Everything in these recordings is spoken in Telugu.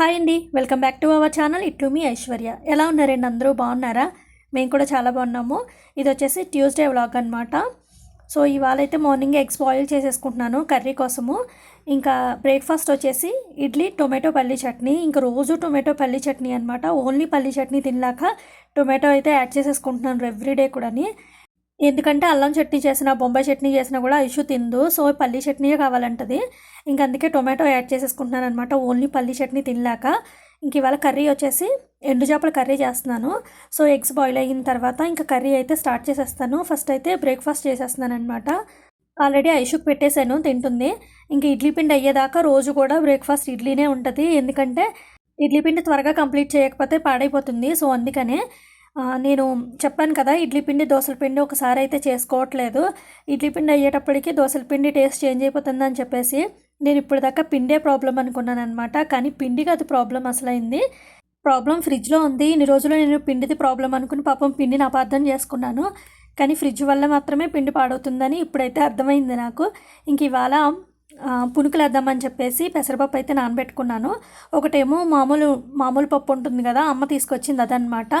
హాయ్ అండి. Welcome back to our channel. ఇట్లు మీ ఐశ్వర్య. ఎలా ఉన్నారండి? అందరూ బాగున్నారా? మేము కూడా చాలా బాగున్నాము. ఇది వచ్చేసి ట్యూస్డే వ్లాగ్ అనమాట సో ఇవాళ అయితే మార్నింగ్ ఎగ్స్ బాయిల్ చేసేసుకుంటున్నాను కర్రీ కోసము. ఇంకా బ్రేక్ఫాస్ట్ వచ్చేసి ఇడ్లీ టొమాటో పల్లి చట్నీ. ఇంకా రోజు టొమాటో పల్లి చట్నీ అనమాట ఓన్లీ పల్లి చట్నీ తినలాక టొమాటో అయితే యాడ్ చేసేసుకుంటున్నాను ఎవ్రీడే కూడాని. ఎందుకంటే అల్లం చట్నీ చేసినా బొంబాయి చట్నీ చేసినా కూడా ఇష్యూ తిందు. సో పల్లీ చట్నీయే కావాలంటది. ఇంక అందుకే టొమాటో యాడ్ చేసేసుకుంటున్నాను అనమాట ఓన్లీ పల్లీ చట్నీ తినలేక. ఇంక ఇవాళ కర్రీ వచ్చేసి ఎండు చేపల కర్రీ చేస్తున్నాను. సో ఎగ్స్ బాయిల్ అయిన తర్వాత ఇంకా కర్రీ అయితే స్టార్ట్ చేసేస్తాను. ఫస్ట్ అయితే బ్రేక్ఫాస్ట్ చేసేస్తున్నాను అనమాట ఆల్రెడీ ఐషుక్ పెట్టేశాను తింటుంది. ఇంక ఇడ్లీ పిండి అయ్యేదాకా రోజు కూడా బ్రేక్ఫాస్ట్ ఇడ్లీనే ఉంటుంది. ఎందుకంటే ఇడ్లీ పిండి త్వరగా కంప్లీట్ చేయకపోతే పాడైపోతుంది. సో అందుకనే నేను చెప్పాను కదా ఇడ్లీ పిండి దోసల పిండి ఒకసారి అయితే చేసుకోవట్లేదు. ఇడ్లీ పిండి అయ్యేటప్పటికి దోసల పిండి టేస్ట్ చేంజ్ అయిపోతుంది అని చెప్పేసి నేను ఇప్పుడు దాకా పిండే ప్రాబ్లం అనుకున్నాను అనమాట కానీ పిండికి అది ప్రాబ్లం అసలైంది. ప్రాబ్లం ఫ్రిడ్జ్లో ఉంది. ఇన్ని రోజులు నేను పిండిది ప్రాబ్లం అనుకుని పాపం పిండిని అపార్థం చేసుకున్నాను. కానీ ఫ్రిడ్జ్ వల్ల మాత్రమే పిండి పాడవుతుందని ఇప్పుడైతే అర్థమైంది నాకు. ఇంక ఇవాళ పునుకులు వేద్దామని చెప్పేసి పెసరపప్పు అయితే నానబెట్టుకున్నాను. ఒకటేమో మామూలు మామూలు పప్పు ఉంటుంది కదా అమ్మ తీసుకొచ్చింది అదనమాట.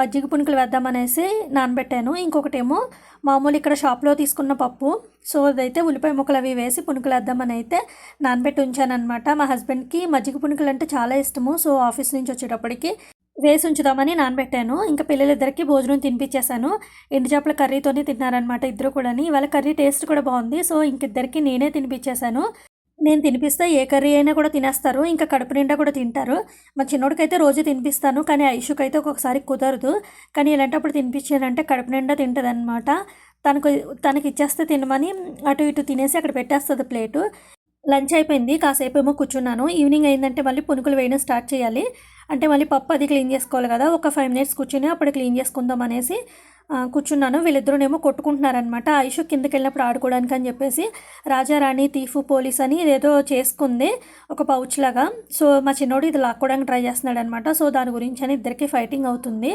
మజ్జిగ పునుకులు వేద్దామనేసి నానబెట్టాను. ఇంకొకటేమో మామూలు ఇక్కడ షాప్లో తీసుకున్న పప్పు. సో అదైతే ఉల్లిపాయ ముక్కలు అవి వేసి పునుకులు వేద్దామని అయితే నానబెట్టి ఉంచానమాట మా హస్బెండ్కి మజ్జిగ పునుకులు అంటే చాలా ఇష్టము. సో ఆఫీస్ నుంచి వచ్చేటప్పటికి వేసి ఉంచుదామని నానబెట్టాను. ఇంకా పిల్లలిద్దరికి భోజనం తినిపించేశాను ఎండు చేపల కర్రీతోనే తిన్నారనమాట ఇద్దరు కూడా ఇవాళ కర్రీ టేస్ట్ కూడా బాగుంది. సో ఇంకిద్దరికి నేనే తినిపించేశాను నేను తినిపిస్తే ఏ కర్రీ అయినా కూడా తినేస్తారు. ఇంకా కడుపు నిండా కూడా తింటారు. మా చిన్నోడికైతే రోజు తినిపిస్తాను. కానీ ఐషుక్ అయితే ఒక్కొక్కసారి కుదరదు. కానీ ఇలాంటప్పుడు తినిపించానంటే కడుపు నిండా తింటుంది అనమాట తనకు తనకి ఇచ్చేస్తే తినమని అటు ఇటు తినేసి అక్కడ పెట్టేస్తుంది ప్లేటు. లంచ్ అయిపోయింది. కాసేపు ఏమో కూర్చున్నాను. ఈవినింగ్ అయిందంటే మళ్ళీ పునుకులు వేయడం స్టార్ట్ చేయాలి. అంటే మళ్ళీ పప్పు అది క్లీన్ చేసుకోవాలి కదా ఒక ఫైవ్ మినిట్స్ కూర్చుని అప్పుడు క్లీన్ చేసుకుందాం అనేసి కూర్చున్నాను. వీళ్ళిద్దరూనేమో కొట్టుకుంటున్నారనమాట ఐషు కిందకి వెళ్ళినప్పుడు ఆడుకోవడానికి అని చెప్పేసి రాజారాణి తీఫు పోలీస్ అని ఇదేదో చేసుకుంది ఒక పౌచ్ లాగా. సో మా చిన్నోడు ఇది లాక్కోవడానికి ట్రై చేస్తున్నాడు అనమాట సో దాని గురించి అని ఇద్దరికి ఫైటింగ్ అవుతుంది.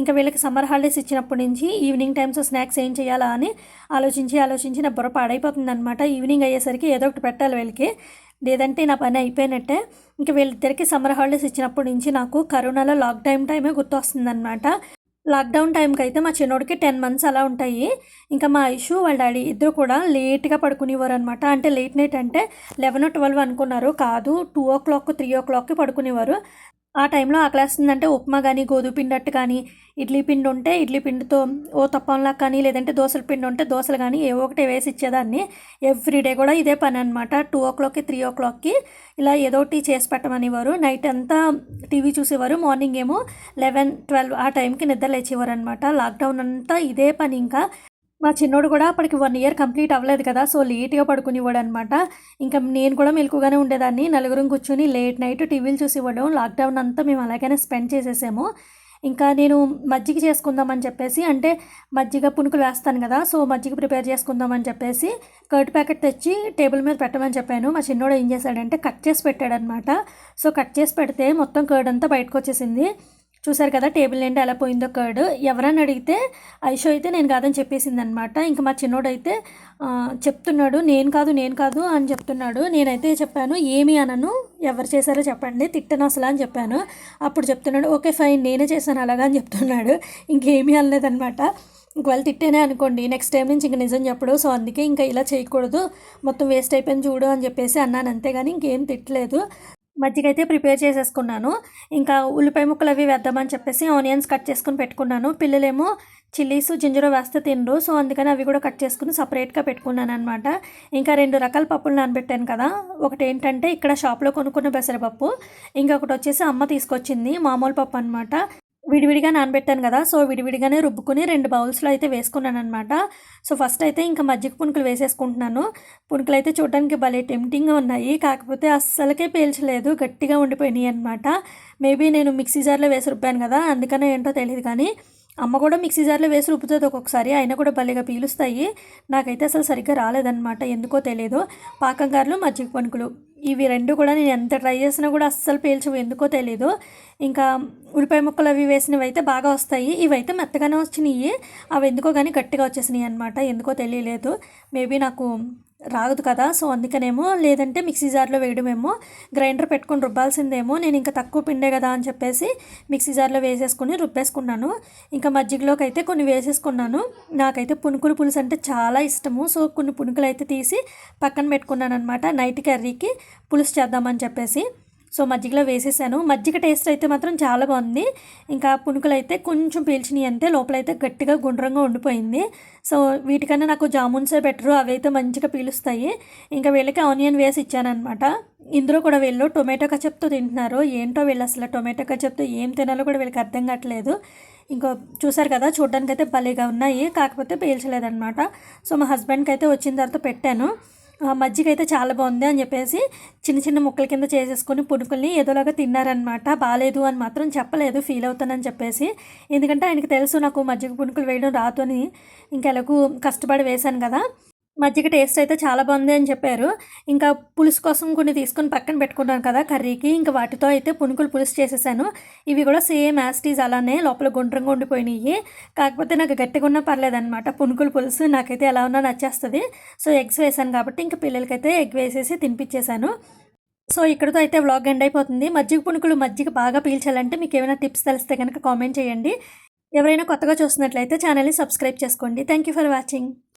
ఇంకా వీళ్ళకి సమ్మర్ హాలిడేస్ ఇచ్చినప్పటి నుంచి ఈవినింగ్ టైమ్స్ స్నాక్స్ ఏం చేయాలా అని ఆలోచించి ఆలోచించి నా బుర్ర పాడైపోతుంది అనమాట ఈవినింగ్ అయ్యేసరికి ఏదో ఒకటి పెట్టాలి వీళ్ళకి. లేదంటే నా పని అయిపోయినట్టే. ఇంకా వీళ్ళిద్దరికి సమ్మర్ హాలిడేస్ ఇచ్చినప్పటి నుంచి నాకు కరోనాలో లాక్డౌన్ టైమే గుర్తొస్తుందనమాట లాక్డౌన్ టైంకి అయితే మా చిన్నోడికి టెన్ మంత్స్ అలా ఉంటాయి. ఇంకా మా ఐషు వాళ్ళ డాడీ ఇద్దరు కూడా లేట్గా పడుకునేవారు అనమాట అంటే లేట్ నైట్ అంటే లెవెన్ ట్వెల్వ్ అనుకున్నారు. కాదు టూ ఓ క్లాక్ త్రీ ఓ క్లాక్కి పడుకునేవారు. ఆ టైంలో ఆకలేస్తుందంటే ఉప్మా కానీ గోధుమ పిండి అట్టు కానీ ఇడ్లీ పిండి ఉంటే ఇడ్లీ పిండితో ఓ తప్పంలా కానీ లేదంటే దోశల పిండి ఉంటే దోశలు కానీ ఏవో ఒకటి వేసి ఇచ్చేదాన్ని. ఎవ్రీడే కూడా ఇదే పని అనమాట టూ ఓ క్లాక్కి త్రీ ఓ క్లాక్కి ఇలా ఏదో ఒకటి చేసి పెట్టమనేవారు. నైట్ అంతా టీవీ చూసేవారు. మార్నింగ్ ఏమో లెవెన్ ట్వెల్వ్ ఆ టైంకి నిద్ర లేచేవారు అనమాట లాక్డౌన్ అంతా ఇదే పని ఇంకా. మా చిన్నోడు కూడా అప్పటికి వన్ ఇయర్ కంప్లీట్ అవ్వలేదు కదా సో లేట్గా పడుకునేవాడు అనమాట ఇంకా నేను కూడా మెలకుగానే ఉండేదాన్ని. నలుగురం కూర్చొని లేట్ నైట్ టీవీలు చూసి ఇవ్వడం లాక్డౌన్ అంతా మేము అలాగనే స్పెండ్ చేసేసాము. ఇంకా నేను మజ్జిగ చేసుకుందామని చెప్పేసి అంటే మజ్జిగ పునుకులు వేస్తాను కదా సో మజ్జిగ ప్రిపేర్ చేసుకుందామని చెప్పేసి కర్డ్ ప్యాకెట్ తెచ్చి టేబుల్ మీద పెట్టమని చెప్పాను. మా చిన్నోడు ఏం చేశాడంటే కట్ చేసి పెట్టాడనమాట సో కట్ చేసి పెడితే మొత్తం కర్డ్ అంతా బయటకు వచ్చేసింది. చూసారు కదా టేబుల్ నిండా ఎలా పోయిందో కర్డ్. ఎవరని అడిగితే ఐషో అయితే నేను కాదని చెప్పేసింది అనమాట ఇంకా మా చిన్నోడైతే చెప్తున్నాడు నేను కాదు నేను కాదు అని చెప్తున్నాడు. నేనైతే చెప్పాను ఏమి అనను ఎవరు చేశారో చెప్పండి తిట్టను అసలు అని చెప్పాను. అప్పుడు చెప్తున్నాడు ఓకే ఫైన్ నేనే చేశాను అలాగా అని చెప్తున్నాడు. ఇంకేమీ అనలేదనమాట. ఒకవేళ తిట్టేనే అనుకోండి నెక్స్ట్ టైం నుంచి ఇంక నిజం చెప్పడు. సో అందుకే ఇంకా ఇలా చేయకూడదు. మొత్తం వేస్ట్ అయిపోయింది చూడు అని చెప్పేసి అన్నాను. అంతేగాని ఇంకేం తిట్టలేదు. మజ్జిగ అయితే ప్రిపేర్ చేసేసుకున్నాను. ఇంకా ఉల్లిపాయ ముక్కలు అవి వేద్దామని చెప్పేసి ఆనియన్స్ కట్ చేసుకుని పెట్టుకున్నాను. పిల్లలేమో చిల్లీస్ జింజరు వేస్తే తినరు. సో అందుకని అవి కూడా కట్ చేసుకుని సపరేట్గా పెట్టుకున్నాను అనమాట ఇంకా రెండు రకాల పప్పులు నానబెట్టాను కదా. ఒకటి ఏంటంటే ఇక్కడ షాప్లో కొనుక్కున్న పెసరపప్పు. ఇంకొకటి వచ్చేసి అమ్మ తీసుకొచ్చింది మామూలు పప్పు అనమాట విడివిడిగా నానబెట్టాను కదా సో విడివిడిగానే రుబ్బుకుని రెండు బౌల్స్లో అయితే వేసుకున్నాను అనమాట సో ఫస్ట్ అయితే ఇంకా మజ్జిగ పునుకులు వేసేసుకుంటున్నాను. పునుకులు అయితే చూడడానికి భలే టెంప్టింగ్గా ఉన్నాయి కాకపోతే అస్సలకే పేల్చలేదు గట్టిగా ఉండిపోయినాయి అనమాట మేబీ నేను మిక్సీ జార్లో వేసి రుబ్బాను కదా అందుకనే ఏంటో తెలియదు కానీ అమ్మ కూడా మిక్సీ జార్లో వేసి రుబ్బుతుంది ఒక్కొక్కసారి అయినా కూడా భలేగా పీలుస్తాయి. నాకైతే అసలు సరిగ్గా రాలేదన్నమాట ఎందుకో తెలియదు పాకంగారులు మజ్జిగ పనుకులు. ఇవి రెండు కూడా నేను ఎంత ట్రై చేసినా కూడా అస్సలు పీల్చవు. ఎందుకో తెలీదు. ఇంకా ఉల్లిపాయ ముక్కలు అవి వేసినవి అయితే బాగా వస్తాయి. ఇవైతే మెత్తగానే వచ్చినాయి. అవి ఎందుకో కానీ గట్టిగా వచ్చేసినాయి అనమాట ఎందుకో తెలియలేదు. మేబీ నాకు రాదు కదా. సో అందుకనేమో లేదంటే మిక్సీ జార్లో వేయడమేమో. గ్రైండర్ పెట్టుకొని రుబ్బాల్సిందేమో. నేను ఇంకా తక్కువ పిండే కదా అని చెప్పేసి మిక్సీ జార్లో వేసేసుకుని రుబ్బేసుకున్నాను. ఇంకా మజ్జిగలోకి అయితే కొన్ని వేసేసుకున్నాను. నాకైతే పునుకులు పులుసు అంటే చాలా ఇష్టము. సో కొన్ని పునుకులు అయితే తీసి పక్కన పెట్టుకున్నాను అనమాట నైట్ కర్రీకి. పులుసు చేద్దామని చెప్పేసి. సో మజ్జిగలో వేసేసాను. మజ్జిగ టేస్ట్ అయితే మాత్రం చాలా బాగుంది. ఇంకా పునుకులు అయితే కొంచెం పీల్చినాయి అంతే లోపలైతే గట్టిగా గుండ్రంగా ఉండిపోయింది. సో వీటికన్నా నాకు జామున్సే బెటరు. అవి అయితే మంచిగా పీలుస్తాయి. ఇంకా వీళ్ళకి ఆనియన్ వేసి ఇచ్చానమాట ఇందులో కూడా వీళ్ళు టొమాటో కచప్తో తింటున్నారు. ఏంటో వీళ్ళు అసలు టొమాటో కచప్తో ఏం తినాలో కూడా వీళ్ళకి అర్థం కావట్లేదు. ఇంకో చూసారు కదా చూడడానికి అయితే భలేగా ఉన్నాయి. కాకపోతే పీల్చలేదన్నమాట. సో మా హస్బెండ్కి అయితే వచ్చిన తర్వాత పెట్టాను. మజ్జిగ అయితే చాలా బాగుంది అని చెప్పేసి చిన్న చిన్న ముక్కల కింద చేసేసుకొని పునుకుల్ని ఏదోలాగా తిన్నారనమాట బాగాలేదు అని మాత్రం చెప్పలేదు ఫీల్ అవుతానని చెప్పేసి. ఎందుకంటే ఆయనకి తెలుసు నాకు మజ్జిగ పునుకులు వేయడం రాదు అని. ఇంకెలాగూ కష్టపడి వేశాను కదా. మజ్జిగ టేస్ట్ అయితే చాలా బాగుంది అని చెప్పారు. ఇంకా పులుసు కోసం కొన్ని తీసుకొని పక్కన పెట్టుకున్నాను కదా కర్రీకి. ఇంకా వాటితో అయితే పునుకులు పులుసు చేసేసాను. ఇవి కూడా సేమ్ యాస్టీస్ అలానే లోపల గుండ్రంగా ఉండిపోయినాయి. కాకపోతే నాకు గట్టిగా ఉన్నా పర్లేదన్నమాట. పునుకులు పులుసు నాకైతే ఎలా ఉన్నా నచ్చేస్తుంది. సో ఎగ్స్ వేసాను కాబట్టి ఇంకా పిల్లలకైతే ఎగ్ వేసేసి తినిపించేశాను. సో ఇక్కడతో అయితే వ్లాగ్ ఎండ్ అయిపోతుంది. మజ్జిగ పునుకులు మజ్జిగ బాగా పీల్చాలంటే మీకు ఏమైనా టిప్స్ తెలిస్తే కనుక కామెంట్ చేయండి. ఎవరైనా కొత్తగా చూస్తున్నట్లయితే ఛానల్ని సబ్స్క్రైబ్ చేసుకోండి. Thank you for watching.